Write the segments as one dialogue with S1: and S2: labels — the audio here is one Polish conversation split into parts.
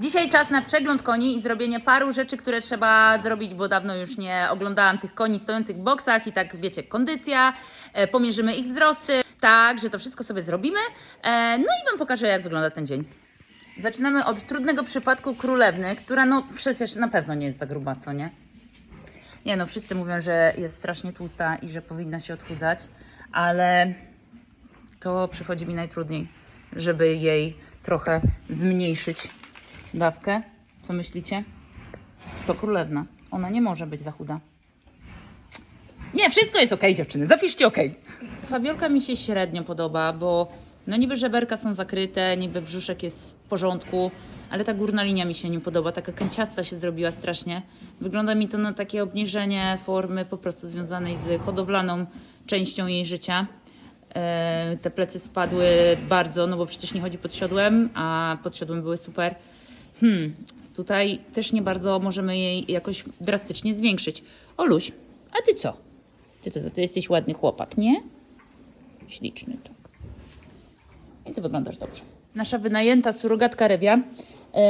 S1: Dzisiaj czas na przegląd koni i zrobienie paru rzeczy, które trzeba zrobić, bo dawno już nie oglądałam tych koni stojących w boksach i tak wiecie, kondycja, e, pomierzymy ich wzrosty, tak, że to wszystko sobie zrobimy. E, no i Wam pokażę, jak wygląda ten dzień. Zaczynamy od trudnego przypadku królewny, która no przecież na pewno nie jest za gruba, co nie? Nie no, wszyscy mówią, że jest strasznie tłusta i że powinna się odchudzać, ale to przychodzi mi najtrudniej, żeby jej trochę zmniejszyć dawkę. Co myślicie? To królewna. Ona nie może być za chuda. Nie, wszystko jest ok, dziewczyny. Zapiszcie ok. Fabiolka mi się średnio podoba, bo no niby żeberka są zakryte, niby brzuszek jest w porządku, ale ta górna linia mi się nie podoba. Taka kęciasta się zrobiła strasznie. Wygląda mi to na takie obniżenie formy po prostu związanej z hodowlaną częścią jej życia. E, Te plecy spadły bardzo, no bo przecież nie chodzi pod siodłem, a pod siodłem były super. Hmm, tutaj też nie bardzo możemy jej jakoś drastycznie zwiększyć. Oluś, a ty co? Ty to to jesteś ładny chłopak, nie? Śliczny, tak. I ty wyglądasz dobrze. Nasza wynajęta surogatka Rewia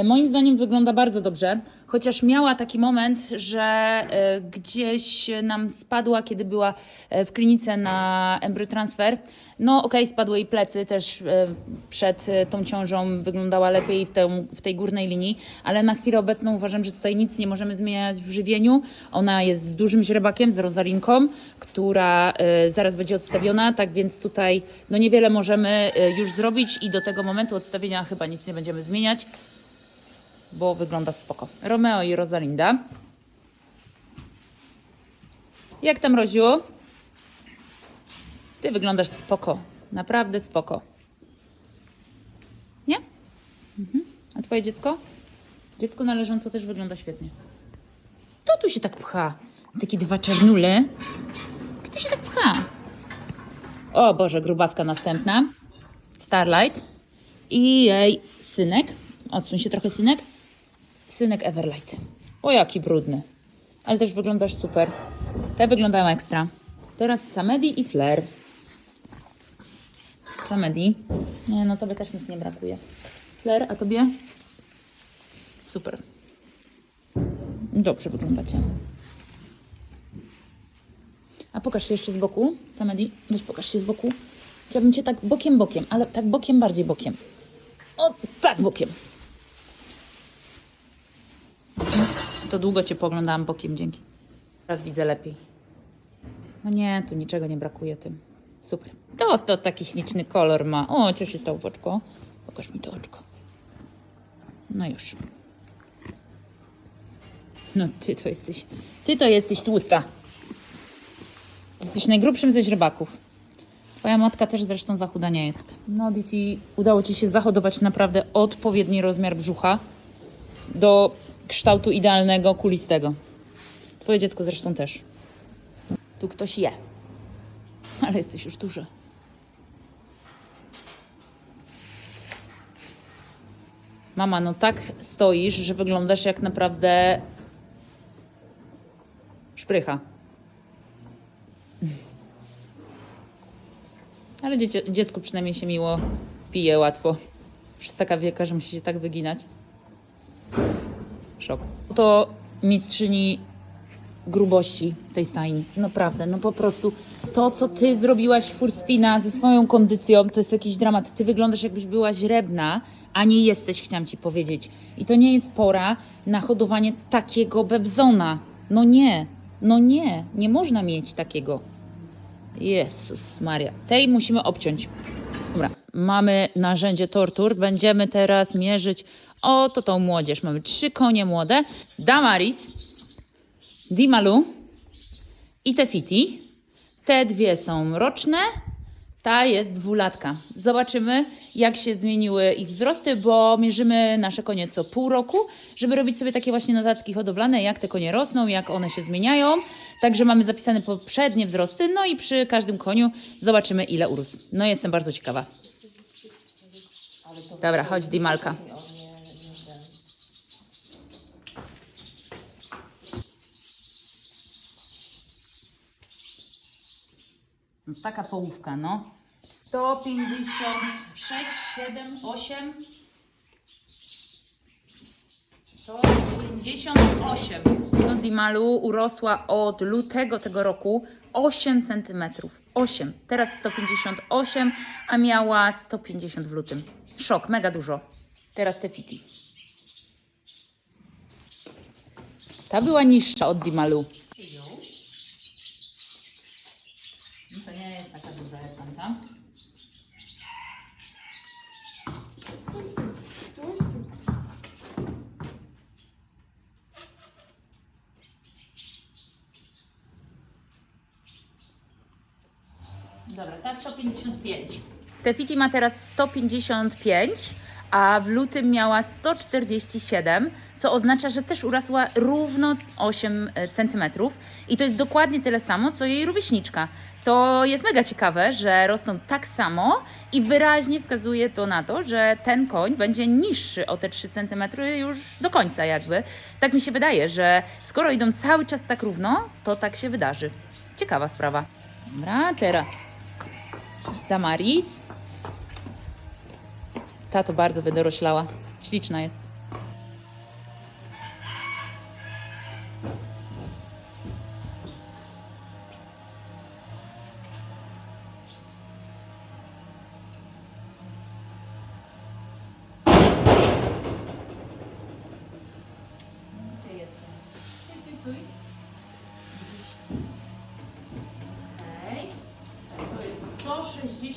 S1: moim zdaniem wygląda bardzo dobrze, chociaż miała taki moment, że e, gdzieś nam spadła, kiedy była e, w klinice na embryotransfer. No okej, spadły jej plecy, też e, przed e, tą ciążą wyglądała lepiej w, tej górnej linii, ale na chwilę obecną uważam, że tutaj nic nie możemy zmieniać w żywieniu. Ona jest z dużym źrebakiem, z rozalinką, która e, zaraz będzie odstawiona, tak więc tutaj no niewiele możemy e, już zrobić i do tego momentu odstawienia chyba nic nie będziemy zmieniać, bo wygląda spoko. Romeo i Rosalinda. Jak tam, Roziu? Ty wyglądasz spoko. Naprawdę spoko. Nie? Mhm. A twoje dziecko? Dziecko na leżąco też wygląda świetnie. Kto tu się tak pcha? Takie dwa czernule. Kto się tak pcha? O Boże, grubaska następna. Starlight. I jej synek. Odsuń się trochę, synek. Synek Everlight. O, jaki brudny. Ale też wyglądasz super. Te wyglądają ekstra. Teraz Samedi i Flair. Samedi. Nie, no tobie też nic nie brakuje. Flair, a tobie? Super. Dobrze wyglądacie. A pokaż się jeszcze z boku. Samedi, weź pokaż się z boku. Chciałabym cię tak bokiem, bokiem, ale tak bokiem, bardziej bokiem. O, tak bokiem. To długo cię poglądałam bokiem, dzięki. Teraz widzę lepiej. No nie, tu niczego nie brakuje tym. Super. To, to taki śliczny kolor ma. O, co się stało w oczko? Pokaż mi to oczko. No już. No ty to jesteś, ty to jesteś tłusta. Jesteś najgrubszym ze źrebaków. Twoja matka też zresztą za chuda nie jest. No, Diffie, udało Ci się zahodować naprawdę odpowiedni rozmiar brzucha do kształtu idealnego, kulistego. Twoje dziecko zresztą też. Tu ktoś je. Ale jesteś już duży. Mama, no tak stoisz, że wyglądasz jak naprawdę szprycha. Ale dziecie, dziecku przynajmniej się miło pije łatwo. Jest taka wielka, że musi się tak wyginać. Szok. To mistrzyni grubości tej stajni. Naprawdę, no po prostu to, co ty zrobiłaś, Furstina, ze swoją kondycją, to jest jakiś dramat. Ty wyglądasz, jakbyś była źrebna, a nie jesteś, chciałam ci powiedzieć. I to nie jest pora na hodowanie takiego bebzona. No nie, no nie, nie można mieć takiego. Jezus Maria. Tej musimy obciąć. Mamy narzędzie tortur. Będziemy teraz mierzyć oto tą młodzież. Mamy trzy konie młode. Damaris, Dimalu i Tefiti. Te dwie są roczne. Ta jest dwulatka. Zobaczymy, jak się zmieniły ich wzrosty, bo mierzymy nasze konie co pół roku, żeby robić sobie takie właśnie notatki hodowlane, jak te konie rosną, jak one się zmieniają. Także mamy zapisane poprzednie wzrosty, no i przy każdym koniu zobaczymy, ile urósł. No jestem bardzo ciekawa. Dobra, chodź Dimalka. Taka połówka, no. 156, 7, 8, 158. No Dimalu urosła od lutego tego roku 8 cm. 8. Teraz 158, a miała 150 w lutym. Szok, mega dużo. Teraz te fiti. Ta była niższa od Dimalu. No to nie jest taka duża jak tamta. Dobra, ta 155. Stefiti ma teraz 155, a w lutym miała 147, co oznacza, że też urosła równo 8 cm. I to jest dokładnie tyle samo, co jej rówieśniczka. To jest mega ciekawe, że rosną tak samo i wyraźnie wskazuje to na to, że ten koń będzie niższy o te 3 cm już do końca jakby. Tak mi się wydaje, że skoro idą cały czas tak równo, to tak się wydarzy. Ciekawa sprawa. Dobra, teraz Damaris. Ta to bardzo wydoroślała. Śliczna jest.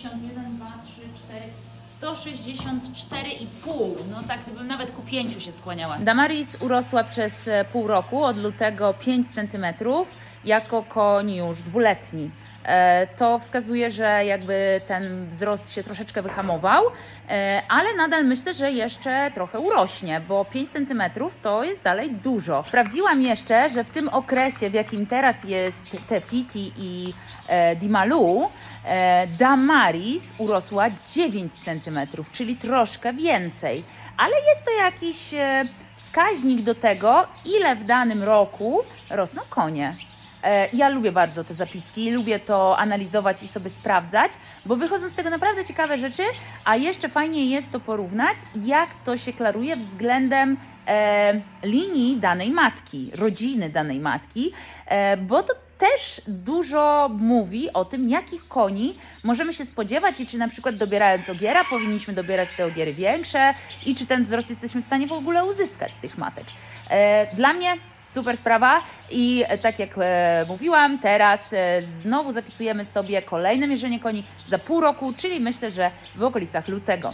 S1: 161, 2, 3, 4. 164,5. No tak gdybym nawet ku 5 się skłaniała. Damaris urosła przez pół roku, od lutego 5 cm, jako już dwuletni. E, To wskazuje, że jakby ten wzrost się troszeczkę wyhamował, e, ale nadal myślę, że jeszcze trochę urośnie, bo 5 cm to jest dalej dużo. Sprawdziłam jeszcze, że w tym okresie, w jakim teraz jest Tefiti i e, Dimalu, Damaris urosła 9 cm, czyli troszkę więcej. Ale jest to jakiś wskaźnik do tego, ile w danym roku rosną konie. E, Ja lubię bardzo te zapiski, lubię to analizować i sobie sprawdzać, bo wychodzą z tego naprawdę ciekawe rzeczy, a jeszcze fajnie jest to porównać, jak to się klaruje względem e, linii danej matki, rodziny danej matki, e, bo to też dużo mówi o tym, jakich koni możemy się spodziewać i czy na przykład dobierając ogiera powinniśmy dobierać te ogiery większe i czy ten wzrost jesteśmy w stanie w ogóle uzyskać z tych matek. E, Dla mnie super sprawa i tak jak e, mówiłam, teraz e, znowu zapisujemy sobie kolejne mierzenie koni za pół roku, czyli myślę, że w okolicach lutego.